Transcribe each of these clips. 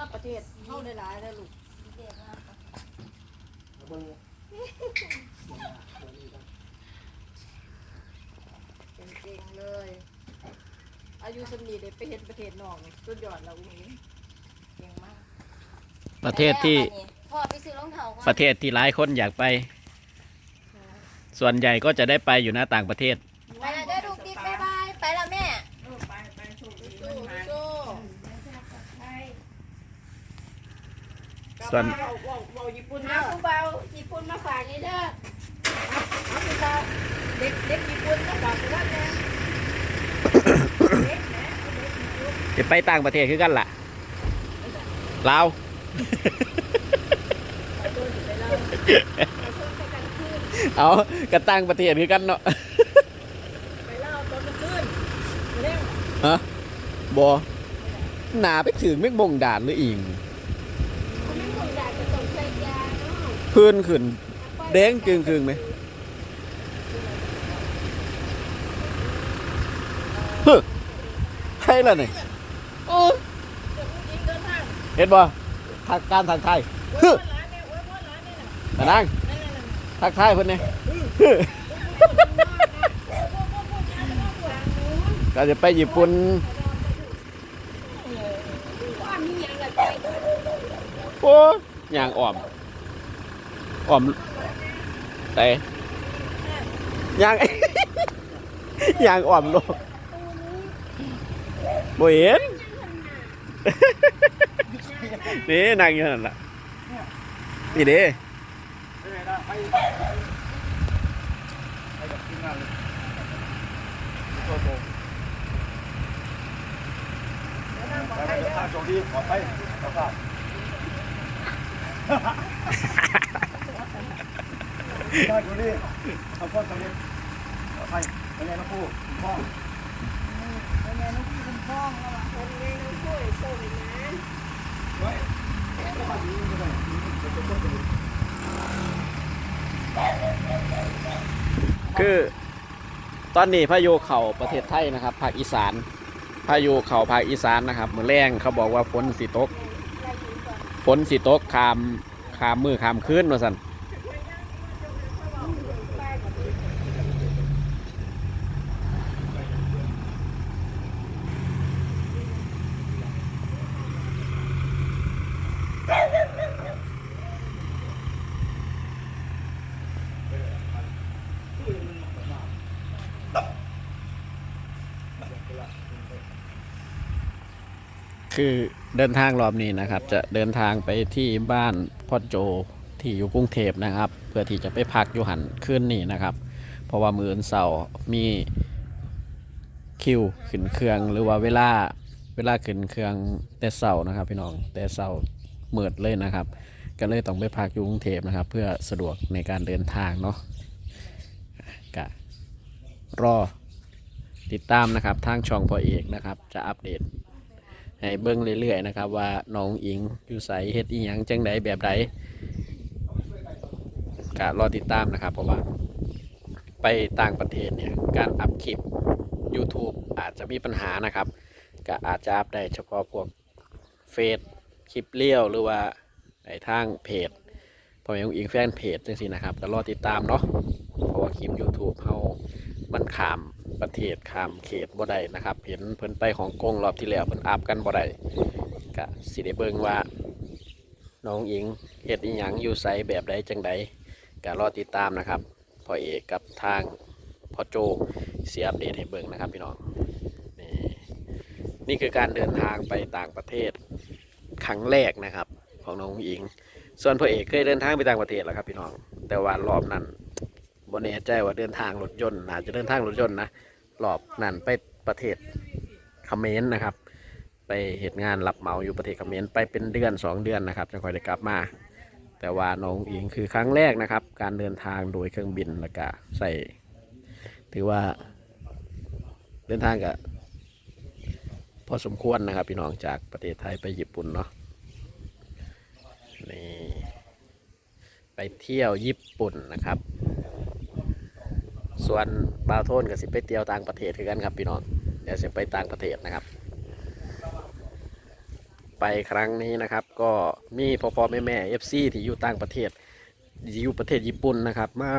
มาประเทศเฮาได้หลายแล้วลูกเบิ่งเก่งๆเลย อายุสนีได้ไปเห็นประเทศนอกนี่สุดยอดแล้วอุ้งเก่งมาก ประเทศที่พ่อไปซื้อรองเท้าก่อนประเทศที่หลายคนอยากไป ส่วนใหญ่ก็จะได้ไปอยู่หน้าต่างประเทศ ไปแล้วเด้อลูกติ๊กบ๊ายบายไปแล้วแม่ สู้สู้ ส่วนกลับมาเว้าเว้าญี่ปุ่นเอาผู้เบาญี่ปุ่นมาฝากนี่เด้อเอาไปเบาเด็กเด็กญี่ปุ่นก็ฝากกูว่าแน่จะไปต่างประเทศคือกันล่ะลาวเอากระต่างประเทศคือกันเนาะไปล่าตอนกลางคืนเร็วฮะบอหนาไปถึงเม่งบงด่านหรืออิง คนนั้นคนอยากจะต้องใส่ยาเนาะ พื้นขึ้น แดงจึงคืงไหมเฮ้ยใช่แล้วนี่โอ้เดี๋ยเนทางเห็นบ่ทักการทางไทยเฮ้ยพ่อหลานเนี่ยไว้พ่อหลานเนี่ยน่ะตะนางทักทายเพิ่นเนี่ยก็จะไปญี่ปุ่นโอ้ยางอ่อม อ่อมแต่ยาง ยางอ่อมโลกบ่เห็นนี่นั่งอยู่นั่นล่ะนี่เด้ไปไหนนะไปไปกับทีมงานเลยโอ้โหไปไปเดินทา งโชคดีปลอดภัยครับครับได้คนนี้ทำพ้นสำเร็จปลอดภัยไปไงน้องผู้คุณพ่อแม่น้องพี่คุณพ่องแล้วล่ะคนเลี้ยงช่วยโซ่เลยนะไว้แล้วมาดีกเป็นต้นสำเร็จคือตอนนี้พายุเข่าประเทศไทยนะครับภาคอีสานพายุเข่าภาคอีสานนะครับมือแรงเขาบอกว่าฝนสิตกฝนสิตกคามคามมือคามคืนว่าสั่น คือเดินทางรอบนี้นะครับ จะเดินทางไปที่บ้านพ่อโจที่อยู่กรุงเทพนะครับ เพื่อที่จะไปพักอยู่หันคืนนี้นะครับ เพราะว่ามืออนเสาร์มีคิวขึ้นเครื่องหรือว่าเวลาเวลาขึ้นเครื่องแต่เสาร์นะครับ พี่น้องแต่เสาร์เมิดเลยนะครับ ก็เลยต้องไปพักอยู่กรุงเทพนะครับ เพื่อสะดวกในการเดินทางเนาะกะรอติดตามนะครับทางช่องพอเอกนะครับ จะอัปเดต ให้เบิ่งเรื่อยๆนะครับ ว่าน้องอิงอยู่ใสเฮ็ดอีหยังจังใดแบบใดก็รอติดตามนะครับ เพราะว่า ไปต่างประเทศเนี่ยการอัพคลิป YouTube อาจจะมีปัญหานะครับ ก็อาจจะอัพได้เฉพาะพวกเฟซคลิปเลี้ยวหรือว่าในทางเพจพอแม่องอิงแฟนเพจจังซี่นะครับก็รอติดตามเนาะเพราะว่าคลิป YouTube เฮามันขาม ประเทศขามเขตบ่ได้นะครับ เห็นเพิ่นไปฮ่องกงรอบที่แล้วเพิ่นอัพกันบ่ได้ก็สิได้เบิ่งว่า น้องอิงเฮ็ดอีหยังอยู่ไสแบบใดจังใดก็รอติดตามนะครับพ่อเอกกับทางพ่อโจเสิอัปเดตให้เบิ่งนะครับพี่น้องนี่นี่คือการเดินทางไปต่างประเทศครั้งแรกนะครับ ของน้องอิง ส่วนพ่อเอกเคยเดินทางไปต่างประเทศแล้วครับพี่น้อง แต่ว่ารอบนั้นบ่แน่ใจว่าเดินทางรถยนต์อาจจะเดินทางรถยนต์นะ รอบนั้นไปประเทศเขมรนะครับ ไปเหตุงานรับเหมาอยู่ประเทศเขมรไปเป็นเดือนสองเดือนนะครับจะค่อยได้กลับมา แต่ว่าน้องอิงคือครั้งแรกนะครับ การเดินทางโดยเครื่องบินแล้วก็ใส่ถือว่าเดินทางกับพอสมควรนะครับ พี่น้องจากประเทศไทยไปญี่ปุ่นเนาะนี่ไปเที่ยวญี่ปุ่นนะครับ ส่วนบาวโทนกับสิไปเที่ยวต่างประเทศคือกันครับพี่น้องเดี๋ยวสิไปต่างประเทศนะครับ ไปครั้งนี้นะครับ ก็มีพ่อพ่อแม่แม่เอฟซีที่อยู่ต่างประเทศอยู่ประเทศญี่ปุ่นนะครับ มา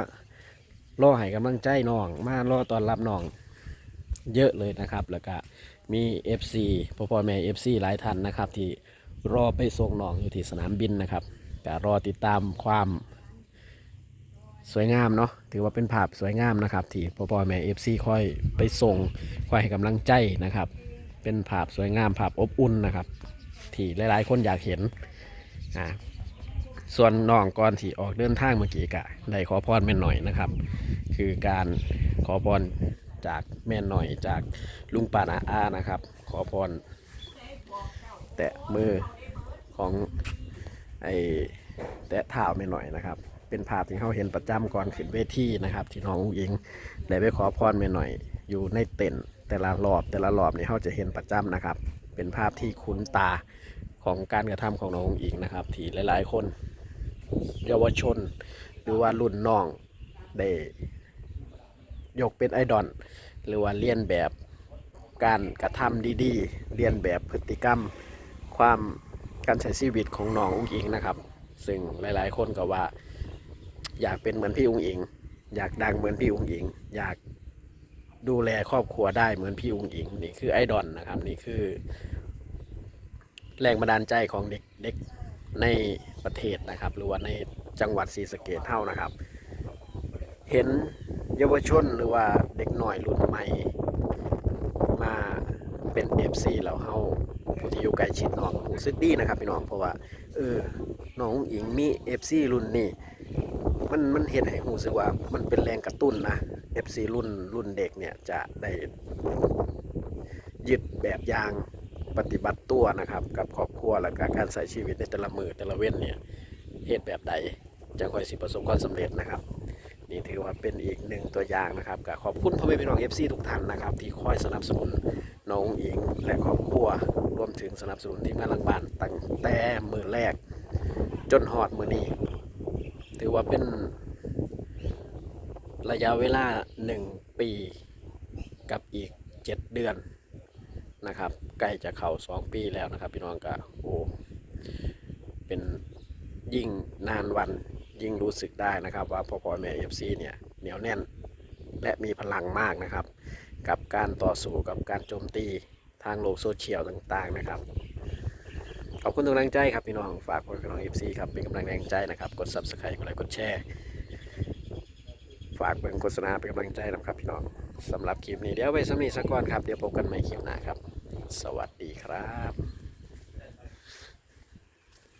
รอให้กำลังใจน้องมารอตอนรับน้องเยอะเลยนะครับ แล้วก็มี FC พ่อพ่อแม่ FC หลายท่านนะครับ ที่รอไปส่งน้องอยู่ที่สนามบินนะครับก็รอติดตามความ สวยงามเนาะถือว่าเป็นภาพสวยงามนะครับ ที่พ่อพ่อแม่ FC คอยไปส่งค่อยให้กำลังใจนะครับ เป็นภาพสวยงามภาพอบอุ่นนะครับ ที่หลายๆ คนอยากเห็นอ่าส่วนน้องก่อนที่ออกเดินทางเมื่อกี้กะได้ขอพรแม่หน่อยนะครับ คือการขอพรจากแม่หน่อยจากลุงปานาอานะครับ ขอพร แตะมือของไอแตะเท้าแม่หน่อยนะครับ เป็นภาพที่เขาเห็นประจำก่อนขึ้นเวทีนะครับ ที่น้องอุ้งอิงได้ไปขอพรแม่หน่อย อยู่ในเต็นท์แต่ละรอบแต่ละรอบนี่เขาจะเห็นประจำนะครับ เป็นภาพที่คุ้นตาของการกระทำของน้องอุ้งอิงนะครับ ที่หลาย ๆ คนเยาวชน หรือว่ารุ่นน้องได้ยกเป็นไอดอลหรือว่าเลียนแบบการกระทำดีๆเลียนแบบพฤติกรรม ความการใช้ชีวิตของน้องอุ้งอิงนะครับ ซึ่งหลายๆ คนก็ว่า อยากเป็นเหมือนพี่อุ้งอิง อยากดังเหมือนพี่อุ้งอิง อยากดูแลครอบครัวได้เหมือนพี่อุ้งอิง นี่คือไอดอลนะครับ นี่คือ แรงบันดาลใจของเด็กเด็กในประเทศนะครับ หรือว่าในจังหวัดศรีสะเกษเท่านะครับ เห็นเยาวชนหรือว่าเด็กหน่อยรุ่นใหม่ มาเป็น FC แล้วเฮาผู้ที่อยู่ใกล้ชิดน้องรู้สึกดีนะครับพี่น้องเพราะว่าเออน้องอุ๋งอิงมี FC รุ่นนี้ มันมันเห็นให้รู้สึกว่ามันเป็นแรงกระตุ้นนะ FC รุ่นรุ่นเด็กเนี่ยจะได้ยึดแบบอย่างปฏิบัติตัวนะครับ กับครอบครัวและกการใช้ชีวิตในแต่ละมือแต่ละเว้นเนี่ยเหตุแบบใดจะค่อยสิประสบความสำเร็จนะครับ นี่ถือว่าเป็นอีกหนึ่งตัวอย่างนะครับก็ขอบคุณพ่อแม่พี่น้อง FC ทุกท่านนะครับ ที่คอยสนับสนุนน้องอิงและครอบครัวรวมถึงสนับสนุนทีมงานลังบานตั้งแต่มือแรก จนหอดมือนี้ ถือว่าเป็นระยะเวลาหนึ่งปีกับอีกเจ็ดเดือนนะครับใกล้จะเข้าสองปีแล้วนะครับ พี่น้องก็โอ้เป็นยิ่งนานวันยิ่งรู้สึกได้นะครับ ว่าพ่อพ่อแม่เอฟซีเนี่ยเหนียวแน่นและมีพลังมากนะครับ กับการต่อสู้กับการโจมตีทางโลกโซเชียลต่างๆนะครับ ขอบคุณทุกกำลังใจครับพี่น้องฝากพี่น้องเอฟซีครับเป็นกำลังแรงใจนะครับ กด subscribe กดไลค์กดแชร์ฝากเป็นโฆษณาเป็นกำลังใจนะครับพี่น้องสำหรับคลิปนี้เดี๋ยวไว้สำนีสักก่อนครับเดี๋ยวพบกันใหม่คลิปหน้าครับ สวัสดีครับ